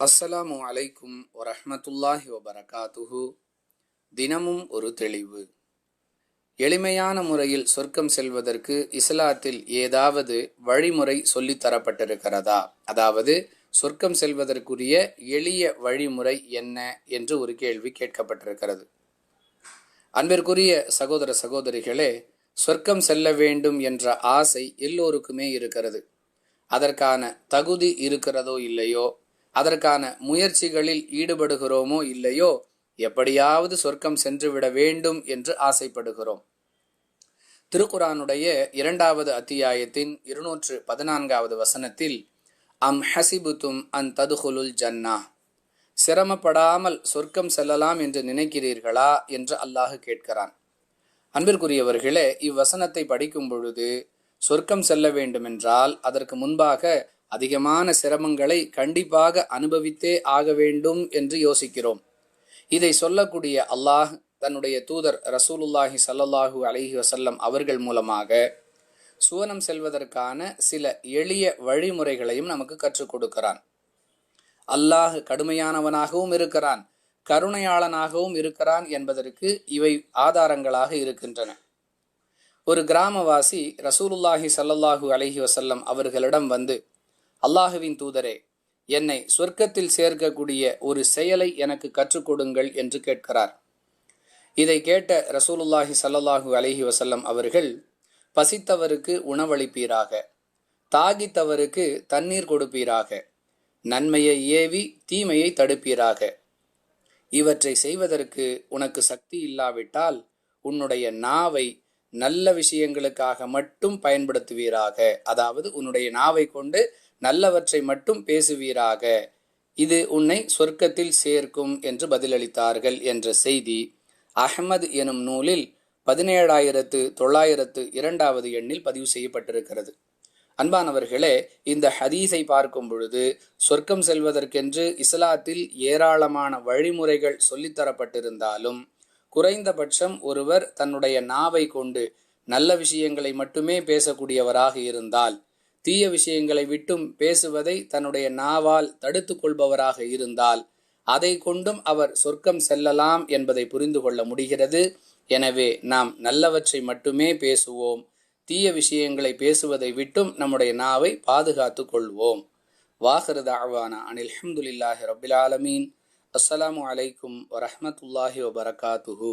அஸ்ஸலாமு அலைக்கும் வரஹ்மத்துல்லாஹி வபரகாத்துஹு. தினமும் ஒரு தெளிவு. எளிமையான முறையில் சொர்க்கம் செல்வதற்கு இஸ்லாத்தில் ஏதாவது வழிமுறை சொல்லித்தரப்பட்டிருக்கிறதா அதாவது சொர்க்கம் செல்வதற்குரிய எளிய வழிமுறை என்ன என்று ஒரு கேள்வி கேட்கப்பட்டிருக்கிறது. அன்பிற்குரிய சகோதர சகோதரிகளே சொர்க்கம் செல்ல வேண்டும் என்ற ஆசை எல்லோருக்குமே இருக்கிறது. அதற்கான தகுதி இருக்கிறதோ இல்லையோ அதற்கான முயற்சிகளில் ஈடுபடுகிறோமோ இல்லையோ எப்படியாவது சொர்க்கம் சென்றுவிட வேண்டும் என்று ஆசைப்படுகிறோம். திருக்குரானுடைய இரண்டாவது அத்தியாயத்தின் இருநூற்று பதினான்காவது வசனத்தில் அம் ஹசிபுத்தும் அன் ததுகுலுல் ஜன்னா. சிரமப்படாமல் சொர்க்கம் செல்லலாம் என்று நினைக்கிறீர்களா என்று அல்லாஹ் கேட்கிறான். அன்பிற்குரியவர்களே இவ்வசனத்தை படிக்கும் பொழுது சொர்க்கம் செல்ல வேண்டுமென்றால் அதற்கு முன்பாக அதிகமான சிரமங்களை கண்டிப்பாக அனுபவித்தே ஆக வேண்டும் என்று யோசிக்கிறோம். இதை சொல்லக்கூடிய அல்லாஹ் தன்னுடைய தூதர் ரசூலுல்லாஹி சல்லல்லாஹு அலஹி வசல்லம் அவர்கள் மூலமாக சுவனம் செல்வதற்கான சில எளிய வழிமுறைகளையும் நமக்கு கற்றுக் கொடுக்கிறான். அல்லாஹ் கடுமையானவனாகவும் இருக்கிறான் கருணையாளனாகவும் இருக்கிறான் என்பதற்கு இவை ஆதாரங்களாக இருக்கின்றன. ஒரு கிராமவாசி ரசூலுல்லாஹி சல்லல்லாஹு அலஹி வசல்லம் அவர்களிடம் வந்து அல்லாஹுவின் தூதரே என்னை சொர்க்கத்தில் சேர்க்கக்கூடிய ஒரு செயலை எனக்கு கற்றுக்கொடுங்கள் என்று கேட்கிறார். இதை கேட்ட ரசூலுல்லாஹி சல்லல்லாஹு அலஹி வசல்லம் அவர்கள் பசித்தவருக்கு உணவளிப்பீராக தாகித்தவருக்கு தண்ணீர் கொடுப்பீராக நன்மையை ஏவி தீமையை தடுப்பீராக. இவற்றை செய்வதற்கு உனக்கு சக்தி இல்லாவிட்டால் உன்னுடைய நாவை நல்ல விஷயங்களுக்காக மட்டும் பயன்படுத்துவீராக. அதாவது உன்னுடைய நாவை கொண்டு நல்லவற்றை மட்டும் பேசுவீராக. இது உன்னை சொர்க்கத்தில் சேர்க்கும் என்று பதிலளித்தார்கள் என்ற செய்தி அஹ்மது எனும் நூலில் பதினேழாயிரத்து தொள்ளாயிரத்து இரண்டாவது எண்ணில் பதிவு செய்யப்பட்டிருக்கிறது. அன்பானவர்களே இந்த ஹதீஸை பார்க்கும் பொழுது சொர்க்கம் செல்வதற்கென்று இஸ்லாத்தில் ஏராளமான வழிமுறைகள் சொல்லித்தரப்பட்டிருந்தாலும் குறைந்தபட்சம் ஒருவர் தன்னுடைய நாவை கொண்டு நல்ல விஷயங்களை மட்டுமே பேசக்கூடியவராக இருந்தால் தீய விஷயங்களை விட்டும் பேசுவதை தன்னுடைய நாவால் தடுத்து கொள்பவராக இருந்தால் அதை கொண்டும் அவர் சொர்க்கம் செல்லலாம் என்பதை புரிந்து கொள்ள முடிகிறது. எனவே நாம் நல்லவற்றை மட்டுமே பேசுவோம். தீய விஷயங்களை பேசுவதை விட்டும் நம்முடைய நாவை பாதுகாத்து கொள்வோம். வாஹிருத அவானா அனில் அஹமதுல்லாஹி ரபில் ஆலமீன். அஸ்ஸலாமு அலைக்கும் வரஹமத்துல்லாஹி வபரகாத்துஹூ.